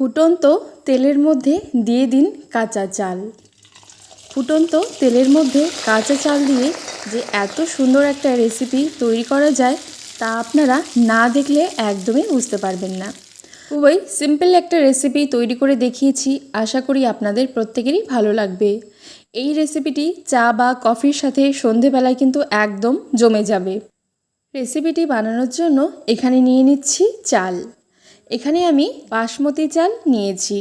ফুটন্ত তেলের মধ্যে দিয়ে দিন কাঁচা চাল। ফুটন্ত তেলের মধ্যে কাঁচা চাল দিয়ে যে এত সুন্দর একটা রেসিপি তৈরি করা যায়, তা আপনারা না দেখলে একদমই বুঝতে পারবেন না। খুবই সিম্পল একটা রেসিপি তৈরি করে দেখিয়েছি, আশা করি আপনাদের প্রত্যেকেরই ভালো লাগবে। এই রেসিপিটি চা বা কফির সাথে সন্ধেবেলায় কিন্তু একদম জমে যাবে। রেসিপিটি বানানোর জন্য এখানে নিয়ে নিচ্ছি চাল। এখানে আমি বাসমতি চাল নিয়েছি।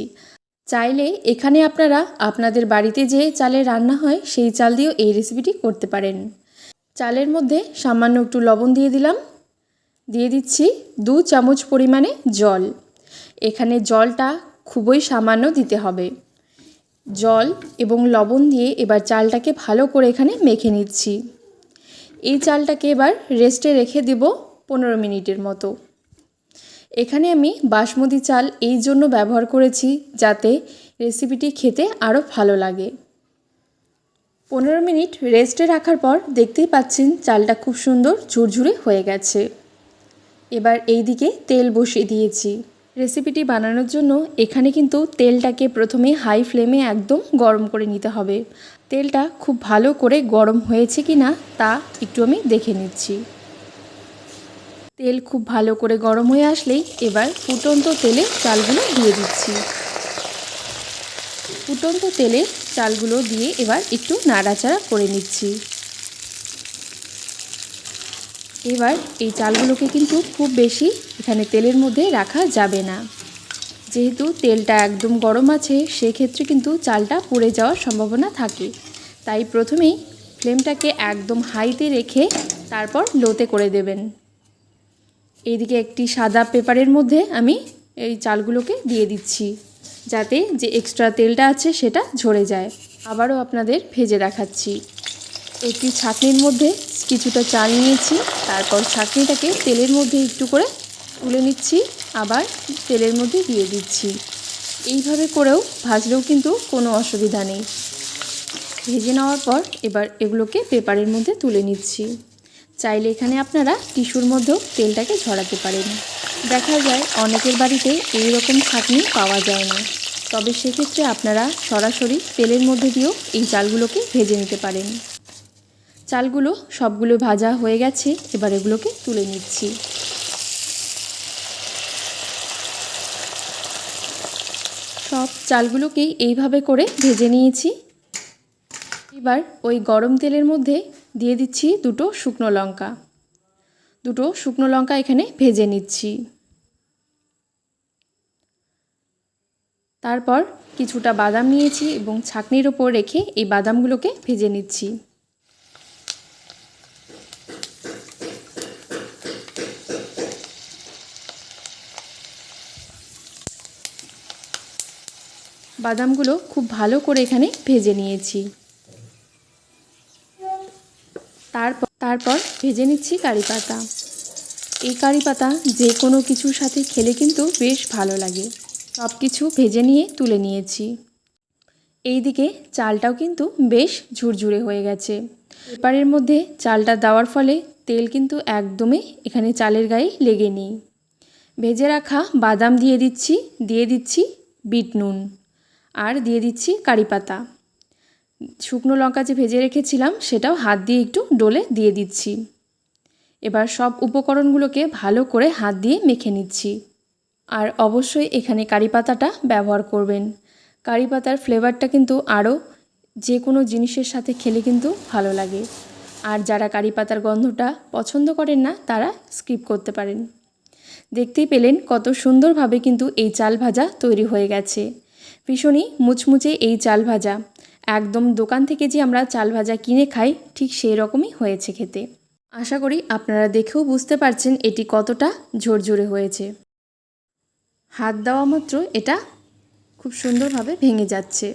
চাইলে এখানে আপনারা আপনাদের বাড়িতে যে চালে রান্না হয়, সেই চাল দিয়েও এই রেসিপিটি করতে পারেন। চালের মধ্যে সামান্য একটু লবণ দিয়ে দিলাম। দিয়ে দিচ্ছি দু চামচ পরিমাণে জল। এখানে জলটা খুবই সামান্য দিতে হবে। জল এবং লবণ দিয়ে এবার চালটাকে ভালো করে এখানে মেখে নিচ্ছি। এই চালটাকে এবার রেস্টে রেখে দেব পনেরো মিনিটের মতো। এখানে আমি বাসমতি চাল এই জন্য ব্যবহার করেছি যাতে রেসিপিটি খেতে আরও ভালো লাগে। পনেরো মিনিট রেস্টে রাখার পর দেখতেই পাচ্ছেন চালটা খুব সুন্দর ঝুরঝুরে হয়ে গেছে। এবার এই দিকে তেল বসিয়ে দিয়েছি। রেসিপিটি বানানোর জন্য এখানে কিন্তু তেলটাকে প্রথমে হাই ফ্লেমে একদম গরম করে নিতে হবে। তেলটা খুব ভালো করে গরম হয়েছে কি না তা একটু আমি দেখে নিচ্ছি। তেল খুব ভালো করে গরম হয়ে আসলেই এবার ফুটন্ত তেলে চালগুলো দিয়ে দিচ্ছি। ফুটন্ত তেলে চালগুলো দিয়ে এবার একটু নাড়াচাড়া করে নিচ্ছি। এবার এই চালগুলোকে কিন্তু খুব বেশি এখানে তেলের মধ্যে রাখা যাবে না। যেহেতু তেলটা একদম গরম আছে, সেক্ষেত্রে কিন্তু চালটা পুড়ে যাওয়ার সম্ভাবনা থাকে। তাই প্রথমেই ফ্লেমটাকে একদম হাইতে রেখে তারপর লোতে করে দেবেন। এইদিকে একটি সাদা পেপারের মধ্যে আমি এই চালগুলোকে দিয়ে দিচ্ছি, যাতে যে এক্সট্রা তেলটা আছে সেটা ঝরে যায়। আবারও আপনাদের ভেজে দেখাচ্ছি। একটি ছাঁকনির মধ্যে কিছুটা চাল নিয়েছি, তারপর ছাঁকনিটাকে তেলের মধ্যে একটু করে তুলে নিচ্ছি, আবার তেলের মধ্যে দিয়ে দিচ্ছি। এইভাবে করেও ভাজলেও কিন্তু কোনো অসুবিধা নেই। ভেজে নেওয়ার পর এবার এগুলোকে পেপারের মধ্যে তুলে নিচ্ছি। চাইলে এখানে আপনারা টিস্যুর মধ্যেও তেলটাকে ঝরাতে পারেন। দেখা যায় অনেকের বাড়িতে এই রকম ছাঁকনি পাওয়া যায় না। তবে সেক্ষেত্রে আপনারা সরাসরি তেলের মধ্যে দিয়েও এই চালগুলোকে ভেজে নিতে পারেন। চালগুলো সবগুলো ভাজা হয়ে গেছে, এবার এগুলোকে তুলে নিচ্ছি। সব চালগুলোকেই এইভাবে করে ভেজে নিয়েছি। এবার ওই গরম তেলের মধ্যে দিয়ে দিচ্ছি দুটো শুকনো লঙ্কা। দুটো শুকনো লঙ্কা এখানে ভেজে নিচ্ছি। তারপর কিছুটা বাদাম নিয়েছি এবং ছাকনির ওপর রেখে এই বাদামগুলোকে ভেজে নিচ্ছি। বাদামগুলো খুব ভালো করে এখানে ভেজে নিয়েছি। তারপর তারপর ভেজে নিচ্ছি কারি পাতা। এই কারি পাতা যে কোনো কিছুর সাথে খেলে কিন্তু বেশ ভালো লাগে। সব কিছু ভেজে নিয়ে তুলে নিয়েছি। এই দিকে চালটাও কিন্তু বেশ ঝুরঝুরে হয়ে গেছে। পেপারের মধ্যে চালটা দেওয়ার ফলে তেল কিন্তু একদমই এখানে চালের গায়ে লেগে নেই। ভেজে রাখা বাদাম দিয়ে দিচ্ছি দিয়ে দিচ্ছি বিট নুন। আর দিয়ে দিচ্ছি কারি পাতা। শুকনো লঙ্কা যে ভেজে রেখেছিলাম, সেটাও হাত দিয়ে একটু ডলে দিয়ে দিচ্ছি। এবার সব উপকরণগুলোকে ভালো করে হাত দিয়ে মেখে নিচ্ছি। আর অবশ্যই এখানে কারি পাতাটা ব্যবহার করবেন। কারি পাতার ফ্লেভারটা কিন্তু আরও যে কোনো জিনিসের সাথে খেলে কিন্তু ভালো লাগে। আর যারা কারি পাতার গন্ধটা পছন্দ করেন না, তারা স্কিপ করতে পারেন। দেখতেই পেলেন কত সুন্দরভাবে কিন্তু এই চাল ভাজা তৈরি হয়ে গেছে। ভীষণই মুচমুচে এই চাল ভাজা। একদম দোকান থেকে যে আমরা চাল ভাজা কিনে খাই, ঠিক সেই রকমই হয়েছে খেতে। আশা করি আপনারা দেখেও বুঝতে পারছেন এটি কতটা ঝরঝরে হয়েছে। হাত দেওয়া মাত্র এটা খুব সুন্দরভাবে ভেঙে যাচ্ছে।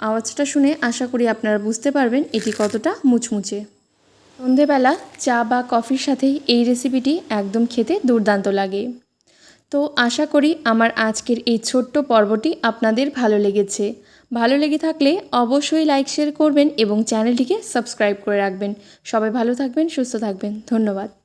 আওয়াজটা শুনে আশা করি আপনারা বুঝতে পারবেন এটি কতটা মুচমুচে। সন্ধেবেলা চা বা কফির সাথে এই রেসিপিটি একদম খেতে দুর্দান্ত লাগে। তো আশা করি আমার আজকের এই ছোট্ট পর্বটি আপনাদের ভালো লেগেছে। ভালো লেগে থাকলে অবশ্যই লাইক শেয়ার করবেন এবং চ্যানেলটিকে সাবস্ক্রাইব করে রাখবেন। সবাই ভালো থাকবেন, সুস্থ থাকবেন। ধন্যবাদ।